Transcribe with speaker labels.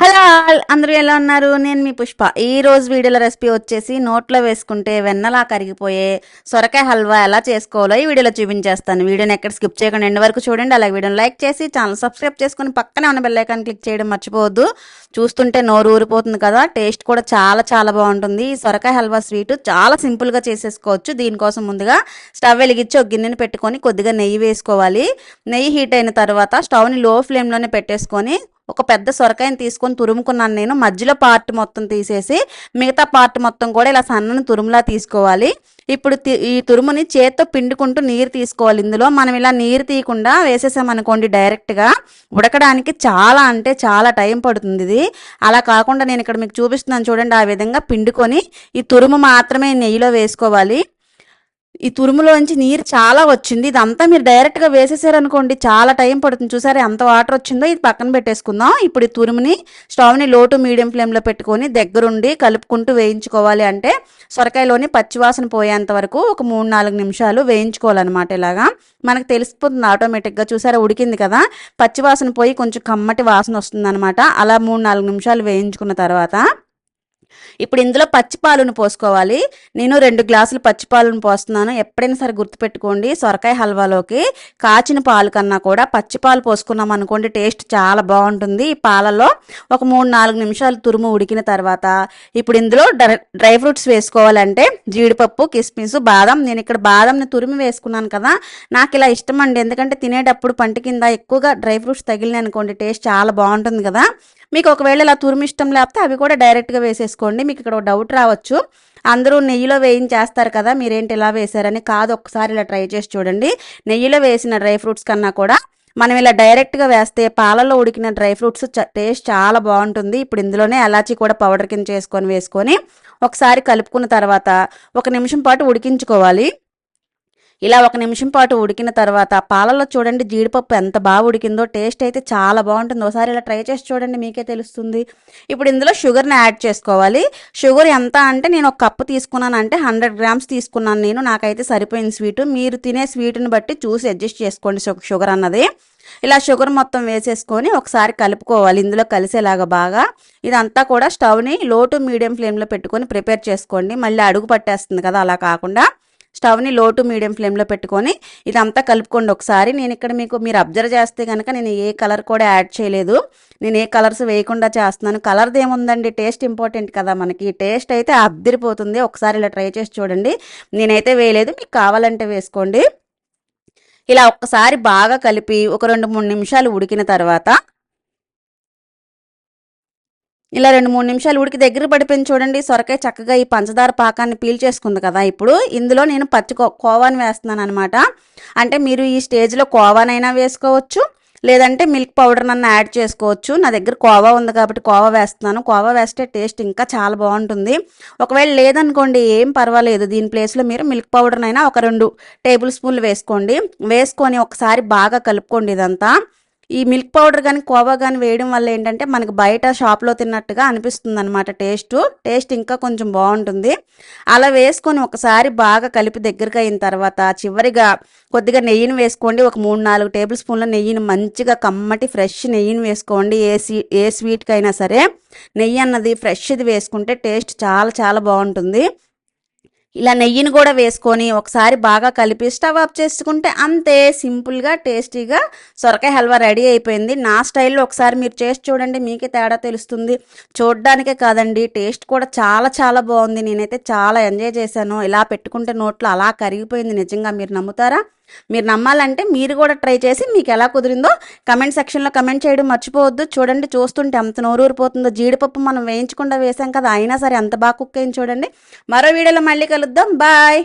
Speaker 1: Hello అందరూ ఎలా ఉన్నారు? నేను మీ పుష్ప. ఈ రోజు వీడియోలో రెసిపీ వచ్చేసి నోట్లో వేసుకుంటే వెన్నలా కరిగిపోయే సొరకాయ హల్వా ఎలా చేసుకోవాలో ఈ వీడియోలో చూపించేస్తాను. వీడియోని ఎక్కడ స్కిప్ చేయకుండా ఎండ్ వరకు చూడండి. అలాగే వీడియోని లైక్ చేసి ఛానల్ సబ్స్క్రైబ్ చేసుకుని పక్కనే ఉన్న బెల్లైకాన్ క్లిక్ చేయడం మర్చిపోవద్దు. చూస్తుంటే నోరు ఊరిపోతుంది కదా టేస్ట్ కూడా చాలా చాలా బాగుంటుంది. ఈ సొరకాయ హల్వా స్వీట్ చాలా సింపుల్గా చేసేసుకోవచ్చు. దీనికోసం ముందుగా స్టవ్ వెలిగించి ఒక గిన్నెని పెట్టుకొని కొద్దిగా నెయ్యి వేసుకోవాలి. నెయ్యి హీట్ అయిన తర్వాత స్టవ్ని లో ఫ్లేమ్లోనే పెట్టేసుకొని ఒక పెద్ద సొరకాయని తీసుకొని తురుముకున్నాను నేను. మధ్యలో పార్ట్ మొత్తం తీసేసి మిగతా పార్ట్ మొత్తం కూడా ఇలా సన్నని తురుములా తీసుకోవాలి. ఇప్పుడు ఈ తురుముని చేత్తో పిండుకుంటూ నీరు తీసుకోవాలి. ఇందులో మనం ఇలా నీరు తీయకుండా వేసేసామనుకోండి డైరెక్ట్గా ఉడకడానికి చాలా అంటే చాలా టైం పడుతుంది ఇది. అలా కాకుండా నేను ఇక్కడ మీకు చూపిస్తున్నాను చూడండి ఆ విధంగా పిండుకొని ఈ తురుము మాత్రమే నెయ్యిలో వేసుకోవాలి. ఈ తురుములోంచి నీరు చాలా వచ్చింది. ఇదంతా మీరు డైరెక్ట్గా వేసేసారనుకోండి చాలా టైం పడుతుంది. చూసారా ఎంత వాటర్ వచ్చిందో ఇది పక్కన పెట్టేసుకుందాం. ఇప్పుడు ఈ తురుముని స్టవ్ని లో టు మీడియం ఫ్లేమ్లో పెట్టుకొని దగ్గరుండి కలుపుకుంటూ వేయించుకోవాలి అంటే సొరకాయలోని పచ్చివాసన పోయేంత వరకు ఒక మూడు నాలుగు నిమిషాలు వేయించుకోవాలన్నమాట ఇలాగా. మనకు తెలిసిపోతుంది ఆటోమేటిక్గా చూసారా ఉడికింది కదా? పచ్చివాసన పోయి కొంచెం కమ్మటి వాసన వస్తుంది అలా మూడు నాలుగు నిమిషాలు వేయించుకున్న తర్వాత ఇప్పుడు ఇందులో పచ్చిపాలను పోసుకోవాలి. నేను రెండు గ్లాసులు పచ్చిపాలను పోస్తున్నాను. ఎప్పుడైనా సరే గుర్తుపెట్టుకోండి సొరకాయ హల్వాలోకి కాచిన పాలు కన్నా కూడా పచ్చిపాలు పోసుకున్నాం అనుకోండి టేస్ట్ చాలా బాగుంటుంది. ఈ పాలలో ఒక మూడు నాలుగు నిమిషాలు తురుము ఉడికిన తర్వాత ఇప్పుడు ఇందులో డ్రై- డ్రై ఫ్రూట్స్ వేసుకోవాలంటే జీడిపప్పు కిస్మిస్ బాదం. నేను ఇక్కడ బాదంని తురిమి వేసుకున్నాను కదా నాకు ఇలా ఇష్టం అండి. ఎందుకంటే తినేటప్పుడు పంట కింద ఎక్కువగా డ్రై ఫ్రూట్స్ తగిలినాయి అనుకోండి టేస్ట్ చాలా బాగుంటుంది కదా. మీకు ఒకవేళ ఇలా తురిమి ఇష్టం లేకపోతే అవి కూడా డైరెక్ట్గా వేసేసుకోండి. మీకు ఇక్కడ ఒక డౌట్ రావచ్చు. అందరూ నెయ్యిలో వేయించేస్తారు కదా మీరేంటి ఇలా వేశారని కాదు ఒకసారి ఇలా ట్రై చేసి చూడండి. నెయ్యిలో వేసిన డ్రై ఫ్రూట్స్ కన్నా కూడా మనం ఇలా డైరెక్ట్గా వేస్తే పాలలో ఉడికిన డ్రై ఫ్రూట్స్ టేస్ట్ చాలా బాగుంటుంది. ఇప్పుడు ఇందులోనే అలాచి కూడా పౌడర్ కింద చేసుకొని వేసుకొని ఒకసారి కలుపుకున్న తర్వాత ఒక నిమిషం పాటు ఉడికించుకోవాలి. ఇలా ఒక నిమిషం పాటు ఉడికిన తర్వాత పాలలో చూడండి జీడిపప్పు ఎంత బాగా ఉడికిందో టేస్ట్ అయితే చాలా బాగుంటుంది. ఒకసారి ఇలా ట్రై చేసి చూడండి మీకే తెలుస్తుంది. ఇప్పుడు ఇందులో షుగర్ని యాడ్ చేసుకోవాలి. షుగర్ ఎంత అంటే నేను ఒక కప్పు తీసుకున్నాను అంటే హండ్రెడ్ గ్రామ్స్ తీసుకున్నాను నేను. నాకైతే సరిపోయిన స్వీట్. మీరు తినే స్వీట్ని బట్టి చూసి అడ్జస్ట్ చేసుకోండి షుగర్ అన్నది. ఇలా షుగర్ మొత్తం వేసేసుకొని ఒకసారి కలుపుకోవాలి. ఇందులో కలిసేలాగా బాగా. ఇదంతా కూడా స్టవ్ని లో టు మీడియం ఫ్లేమ్లో పెట్టుకొని ప్రిపేర్ చేసుకోండి. మళ్ళీ అడుగు పట్టేస్తుంది కదా అలా కాకుండా. స్టవ్ని లో టు మీడియం ఫ్లేమ్లో పెట్టుకొని ఇదంతా కలుపుకోండి ఒకసారి. నేను ఇక్కడ మీకు మీరు అబ్జర్వ్ చేస్తే కనుక నేను ఏ కలర్ కూడా యాడ్ చేయలేదు. నేను ఏ కలర్స్ వేయకుండా చేస్తున్నాను. కలర్ది ఏముందండి? టేస్ట్ ఇంపార్టెంట్ కదా మనకి. టేస్ట్ అయితే అద్దరిపోతుంది. ఒకసారి ఇలా ట్రై చేసి చూడండి. నేనైతే వేయలేదు. మీకు కావాలంటే వేసుకోండి. ఇలా ఒక్కసారి బాగా కలిపి ఒక రెండు మూడు నిమిషాలు ఉడికిన తర్వాత ఇలా రెండు మూడు నిమిషాలు ఉడికి దగ్గర పడిపోయింది చూడండి. సొరకాయ చక్కగా ఈ పంచదార పాకాన్ని పీల్ చేసుకుంది కదా. ఇప్పుడు ఇందులో నేను పచ్చి కోవాని వేస్తున్నాను అనమాట అంటే మీరు ఈ స్టేజ్లో కోవానైనా వేసుకోవచ్చు లేదంటే మిల్క్ పౌడర్ నన్ను యాడ్ చేసుకోవచ్చు. నా దగ్గర కోవా ఉంది కాబట్టి కోవా వేస్తున్నాను. కోవా వేస్తే టేస్ట్ ఇంకా చాలా బాగుంటుంది. ఒకవేళ లేదనుకోండి ఏం పర్వాలేదు. దీని ప్లేస్లో మీరు మిల్క్ పౌడర్నైనా ఒక రెండు టేబుల్ స్పూన్లు వేసుకోండి. వేసుకొని ఒకసారి బాగా కలుపుకోండి ఇదంతా. ఈ మిల్క్ పౌడర్ కానీ కోవా కానీ వేయడం వల్ల ఏంటంటే మనకు బయట షాప్లో తిన్నట్టుగా అనిపిస్తుంది అనమాట టేస్ట్. టేస్ట్ ఇంకా కొంచెం బాగుంటుంది. అలా వేసుకొని ఒకసారి బాగా కలిపి దగ్గరికి అయిన తర్వాత చివరిగా కొద్దిగా నెయ్యిని వేసుకోండి. ఒక మూడు నాలుగు టేబుల్ స్పూన్ల నెయ్యిని మంచిగా కమ్మటి ఫ్రెష్ నెయ్యిని వేసుకోండి. ఏ స్వీ ఏ స్వీట్కి అయినా సరే. నెయ్యి అన్నది ఫ్రెష్ది వేసుకుంటే టేస్ట్ చాలా చాలా బాగుంటుంది. ఇలా నెయ్యిని కూడా వేసుకొని ఒకసారి బాగా కలిపి స్టవ్ ఆఫ్ చేసుకుంటే అంతే సింపుల్గా టేస్టీగా సొరకాయ హల్వా రెడీ అయిపోయింది. నా స్టైల్లో ఒకసారి మీరు చేసి చూడండి మీకే తేడా తెలుస్తుంది. చూడడానికే కాదండి టేస్ట్ కూడా చాలా చాలా బాగుంది. నేనైతే చాలా ఎంజాయ్ చేశాను. ఇలా పెట్టుకుంటే నోట్లో అలా కరిగిపోయింది. నిజంగా మీరు నమ్ముతారా? మీరు నమ్మాలంటే మీరు కూడా ట్రై చేసి మీకు ఎలా కుదిరిందో కమెంట్ సెక్షన్లో కమెంట్ చేయడం మర్చిపోవద్దు. చూడండి చూస్తుంటే ఎంత నోరూరిపోతుందో. జీడిపప్పు మనం వేయించకుండా వేసాం కదా అయినా సరే అంత బాగా కుక్ అయింది చూడండి. మరో వీడియోలో మళ్ళీ కలుద్దాం. బాయ్!